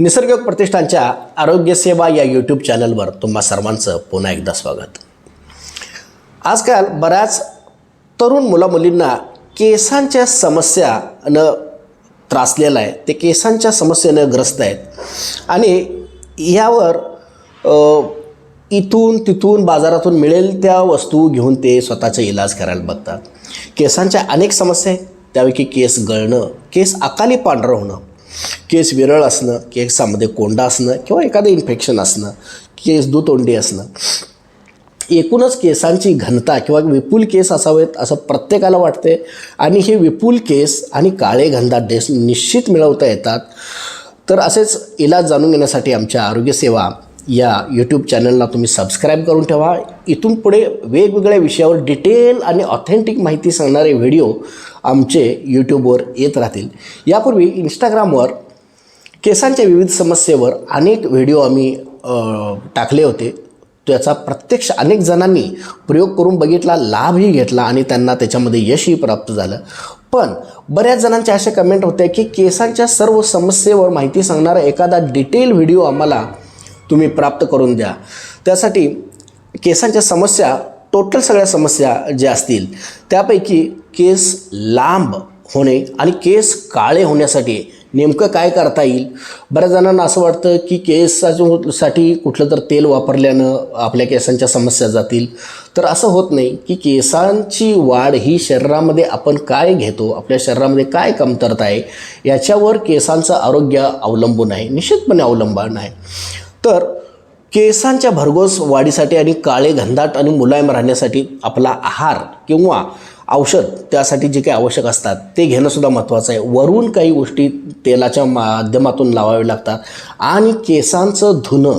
निसर्गयोग प्रतिष्ठानच्या आरोग्यसेवा या यूट्यूब चॅनलवर तुम्हा सर्वांचं पुन्हा एकदा स्वागत. आजकाल बऱ्याच तरुण मुलामुलींना केसांच्या समस्यानं त्रासलेला आहे. ते केसांच्या समस्येनं ग्रस्त आहेत. आणि यावर इथून तिथून बाजारातून मिळेल त्या वस्तू घेऊन ते स्वतःचा इलाज करायला बघतात. केसांच्या अनेक समस्या आहेत. त्यापैकी केस गळणं केस अकाली पांढरं होणं केस विरळ असणं केसामध्ये कोंडा असणं किंवा एखादं इन्फेक्शन असणं केस दुतोंडी असणं. एकूणच केसांची घनता किंवा विपुल केस असावेत असं प्रत्येकाला वाटते आणि हे विपुल केस आणि काळे घनदाट डेस निश्चित मिळवता येतात. तर असेच इलाज जाणून घेण्यासाठी आमच्या आरोग्यसेवा या यूट्यूब चॅनलला तुम्ही सबस्क्राईब करून ठेवा. इथून पुढे वेगवेगळ्या विषयावर डिटेल आणि ऑथेंटिक माहिती सांगणारे व्हिडिओ आमचे यूट्यूबवर येत राहतील. यापूर्वी इंस्टाग्रामवर केसांच्या विविध समस्येवर अनेक व्हिडिओ आम्ही टाकले होते. त्याचा प्रत्यक्ष अनेक जणांनी प्रयोग करून बघितला लाभही घेतला आणि त्यांना त्याच्यामध्ये यशही प्राप्त झालं. पण बऱ्याच जणांच्या अशा कमेंट होत्या की केसांच्या सर्व समस्येवर माहिती सांगणारा एखादा डिटेल व्हिडिओ आम्हाला तुम्ही प्राप्त करून द्या. त्यासाठी केसांच्या समस्या टोटल सगळ्या समस्या ज्या असतील त्यापैकी केस लांब होणे आणि केस काळे होण्यासाठी नेमकं काय करता येईल? बऱ्याच जणांना असं वाटतं की केसासाठी कुठलं तर तेल वापरल्यानं आपल्या केसांच्या समस्या जातील. तर असं होत नाही की केसांची वाढ ही शरीरामध्ये आपण काय घेतो आपल्या शरीरामध्ये काय कमतरता आहे याच्यावर केसांचं आरोग्य अवलंबून आहे निश्चितपणे अवलंबून आहे. तर केसांच्या भरघोस वाढीसाठी आणि काळे घनदाट आणि मुलायम राहण्यासाठी आपला आहार किंवा औषध त्यासाठी जे काही आवश्यक असतात ते घेणंसुद्धा महत्त्वाचं आहे. वरून काही गोष्टी तेलाच्या माध्यमातून लावावे लागतात. आणि केसांचं धुणं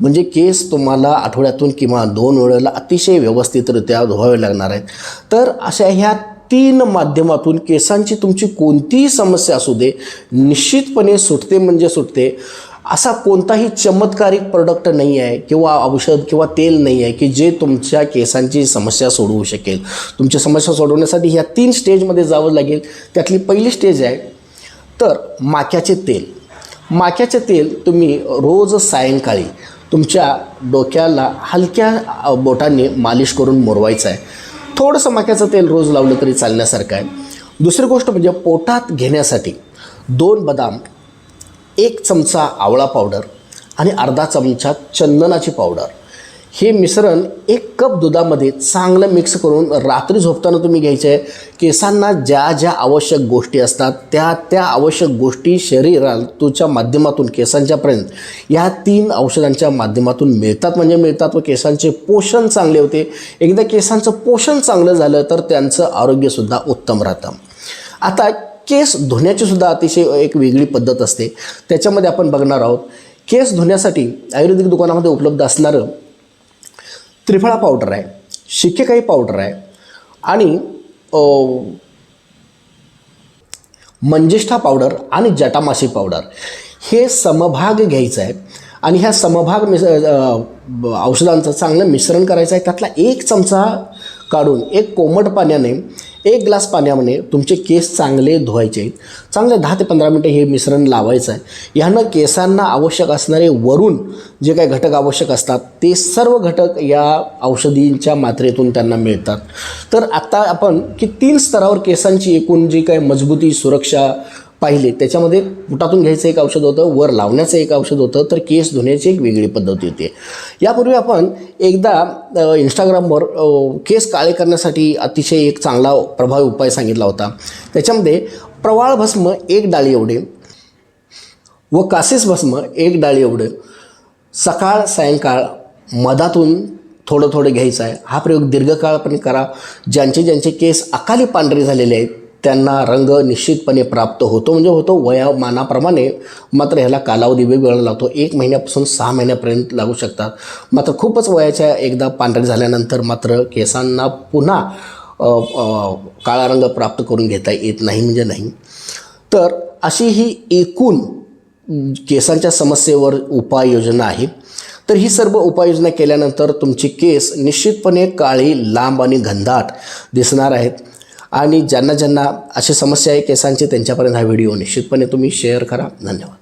म्हणजे केस तुम्हाला आठवड्यातून किंवा दोन वेळेला अतिशय व्यवस्थितरित्या धुवावे लागणार आहेत. तर अशा ह्या तीन माध्यमातून केसांची तुमची कोणतीही समस्या असू दे निश्चितपणे सुटते म्हणजे सुटते. असा कोणताही चमत्कारिक प्रोडक्ट नाही आहे किंवा औषध किंवा तेल नाही आहे की जे तुमच्या केसांची समस्या सोडवू शकेल. तुमची समस्या सोडवण्यासाठी ह्या तीन स्टेजमध्ये जावं लागेल. त्यातली पहिली स्टेज आहे तर माक्याचे तेल. माक्याचे तेल तुम्ही रोज सायंकाळी तुमच्या डोक्याला हलक्या बोटांनी मालिश करून मोरवायचं आहे. थोडंसं माक्याचं तेल रोज लावलं तरी चालण्यासारखं आहे. दुसरी गोष्ट म्हणजे पोटात घेण्यासाठी दोन बदाम एक चमचा आवळा पावडर आणि अर्धा चमचा चंदनाची पावडर हे मिश्रण एक कप दुधामध्ये चांगलं मिक्स करून रात्री झोपताना तुम्ही घ्यायचं. आहे केसांना ज्या ज्या आवश्यक गोष्टी असतात त्या त्या आवश्यक गोष्टी शरीरातूच्या माध्यमातून केसांच्यापर्यंत या तीन औषधांच्या माध्यमातून मिळतात म्हणजे मिळतात व केसांचे पोषण चांगले होते. एकदा केसांचं पोषण चांगलं झालं तर त्यांचं आरोग्यसुद्धा उत्तम राहतं. आता केस धुण्याची सुद्धा अतिशय एक वेगळी पद्धत असते. त्याच्यामध्ये आपण बघणार आहोत केस धुण्यासाठी आयुर्वेदिक दुकानामध्ये उपलब्ध असणारं त्रिफळा पावडर आहे शिकेकाई पावडर आहे आणि मंजिष्ठा पावडर आणि जटामाशी पावडर. हे समभाग घ्यायचं आहे आणि ह्या समभाग मिस ब- औषधांचं चांगलं मिश्रण करायचं आहे. त्यातला एक चमचा काढून एक कोमट पाण्याने एक ग्लास पाण्यामध्ये तुमचे केस चांगले धुवायचे आहेत. चांगले दहा ते पंधरा मिनटं हे मिश्रण लावायचं आहे. ह्यानं केसांना आवश्यक असणारे वरून जे काही घटक आवश्यक असतात ते सर्व घटक या औषधींच्या मात्रेतून त्यांना मिळतात. तर आत्ता आपण की तीन स्तरावर केसांची एकूण जी काही मजबूती सुरक्षा पाहिले. त्याच्यामध्ये पोटातून घ्यायचं एक औषध होतं वर लावण्याचं एक औषध होतं तर केस धुण्याची एक वेगळी पद्धत होती. यापूर्वी आपण एकदा इंस्टाग्रामवर केस काळे करण्यासाठी अतिशय एक चांगला प्रभावी उपाय सांगितला होता. त्याच्यामध्ये प्रवाळ भस्म एक डाळी एवढे व कासेस भस्म एक डाळी एवढे. सकाळ सायंकाळ मधातून थोडं थोडं घ्यायचं आहे. हा प्रयोग दीर्घकाळपणे करा. ज्यांचे ज्यांचे केस अकाली पांढरे झालेले आहेत त्यांना रंग निश्चितपणे प्राप्त होतो. म्हणजे होतो वयामानाप्रमाणे मात्र ह्याला कालावधी वेगवेगळा लागतो. एक महिन्यापासून सहा महिन्यापर्यंत लागू शकतात. मात्र खूपच वयाच्या एकदा पांढरे झाल्यानंतर मात्र केसांना पुन्हा काळा रंग प्राप्त करून घेता येत नाही म्हणजे नाही. तर अशी ही एकूण केसांच्या समस्येवर उपाययोजना आहे. तर ही सर्व उपाययोजना केल्यानंतर तुमची केस निश्चितपणे काळी लांब आणि घनदाट दिसणार आहेत. आणि ज्यांना ज्यांना अशी समस्या आहे केसांची त्यांच्यापर्यंत हा व्हिडिओ निश्चितपणे तुम्ही शेअर करा. धन्यवाद.